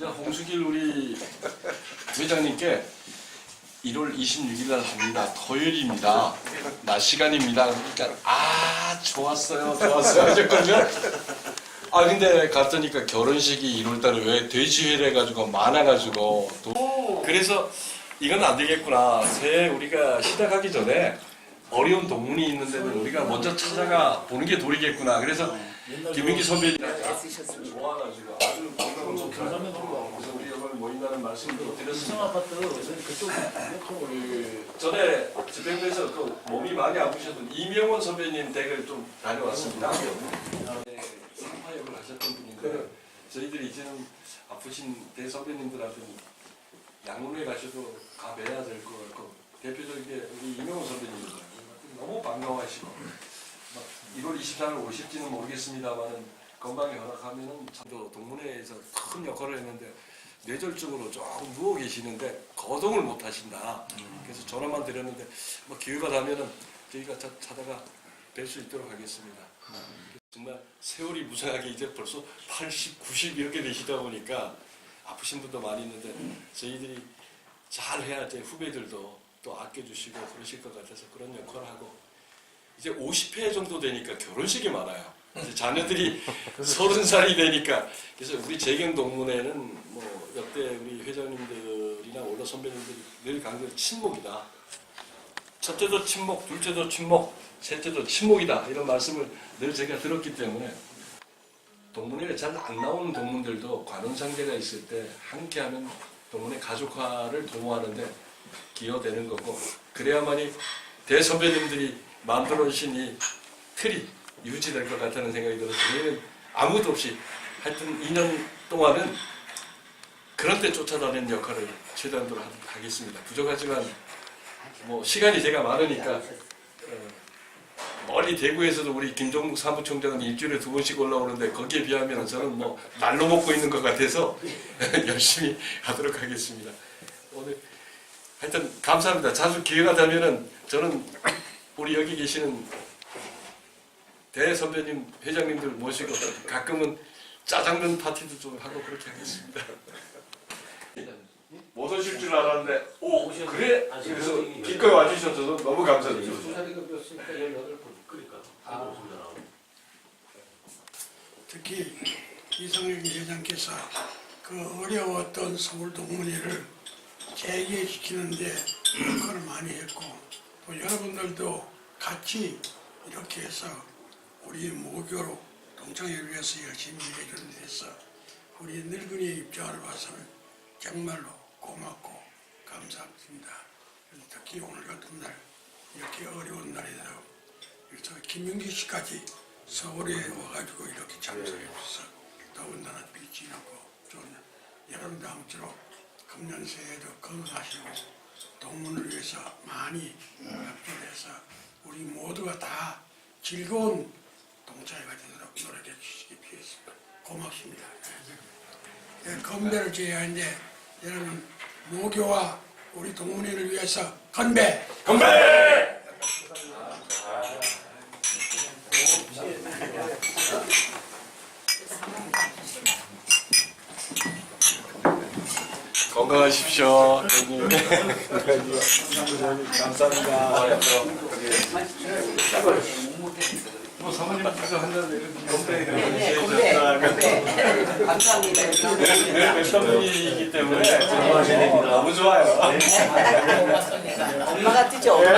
자, 홍수길 우리 회장님께 1월 26일 날 합니다. 토요일입니다. 낮 시간입니다. 그러니까 아 좋았어요, 좋았어요 하셨거든요. 아 근데 갔더니까 결혼식이 1월 달에 왜 돼지회래 가지고 많아가지고 또 그래서 이건 안 되겠구나. 새해 우리가 시작하기 전에 어려운 동문이 있는 데는 우리가 먼저 찾아가 보는 게 도리겠구나. 그래서 김민기 선배님 애쓰셨습니다. 좋아가지고 아주 좋더라고요. 그래서 우리 오늘 모인다는 말씀도 드렸습니다. 아파트 그쪽 그 전에 집행부에서 그 몸이 많이 아프셨던 이명원 선배님 댁을 좀 다녀왔습니다. 네, 상파역을 하셨던 분인데 저희들이 이제는 아프신 대 선배님들한테는 양문에 가셔도 가봐야 될 것 같고 대표적인 게 우리 이명원 선배님입니다. 너무 반가워하시고 막 1월 24일 오실지는 모르겠습니다만은 건강이 허락하면은 저도 동문회에서 큰 역할을 했는데 뇌졸중으로 조금 누워 계시는데 거동을 못 하신다. 그래서 전화만 드렸는데 뭐 기회가 나면은 저희가 차- 찾아가 뵐 수 있도록 하겠습니다. 정말 세월이 무상하게 이제 벌써 80, 90 이렇게 되시다 보니까 아프신 분도 많이 있는데 저희들이 잘 해야 제 후배들도 또 아껴주시고 그러실 것 같아서 그런 역할을 하고 이제 50회 정도 되니까 결혼식이 많아요. 자녀들이 서른 살이 되니까 그래서 우리 재경 동문회는 뭐 역대 우리 회장님들이나 원로 선배님들이 늘 강조해 친목이다. 첫째도 친목, 둘째도 친목, 셋째도 친목이다 이런 말씀을 늘 제가 들었기 때문에 동문회에 잘안 나오는 동문들도 관원상제가 있을 때 함께하면 동문회 가족화를 도모하는데 기여되는 거고 그래야만이 대선배님들이 만들어 주신 이 틀이 유지될 것 같다는 생각이 들어서 저희는 아무도 없이 하여튼 2년 동안은 그런 데 쫓아다니는 역할을 최대한으로 하- 하겠습니다. 부족하지만 뭐 시간이 제가 많으니까 어, 멀리 대구에서도 우리 김종국 사무총장은 일주일에 두 번씩 올라오는데 거기에 비하면 저는 뭐 날로 먹고 있는 것 같아서 열심히 하도록 하겠습니다. 오늘 하여튼 감사합니다. 자주 기회가 되면은 저는 우리 여기 계시는 대 선배님 회장님들 모시고 가끔은 짜장면 파티도 좀 하고 그렇게 하겠습니다. 못 오실 줄 알았는데 오 그래 그래서 기꺼이 와주셔서 너무 감사드립니다. 18분 그러니까 아. 특히 이성윤 회장께서 그 어려웠던 서울 동문회를 재개시키는데 역할을 많이 했고 또 여러분들도 같이 이렇게 해서 우리 모교로 동창회를 위해서 열심히 일해주는 데서 우리 늙은이의 입장을 봐서는 정말로 고맙고 감사합니다. 특히 오늘 같은 날 이렇게 어려운 날에도 그래서 김윤기 씨까지 서울에 와가지고 이렇게 참석해줘서 더군다나 빛이 나고 좋은 여러분도 아무쪼록 금년 새해도 건강하시고 동문을 위해서 많이 협조해서 우리 모두가 다 즐거운 동창회가 되도록 노력해 주시기 바라겠습니다. 고맙습니다. 네, 건배를 지어야 하는데 여러분 모교와 우리 동문회를 위해서 건배! 건 강하십시오. 형님. 감사합니다. 뭐 사모님께서 한다는 네, 이런 건배, 건배. 감사합니다. 늘 뵙던 분이기 때문에 너무 좋아요. 엄마 같으죠? 엄마.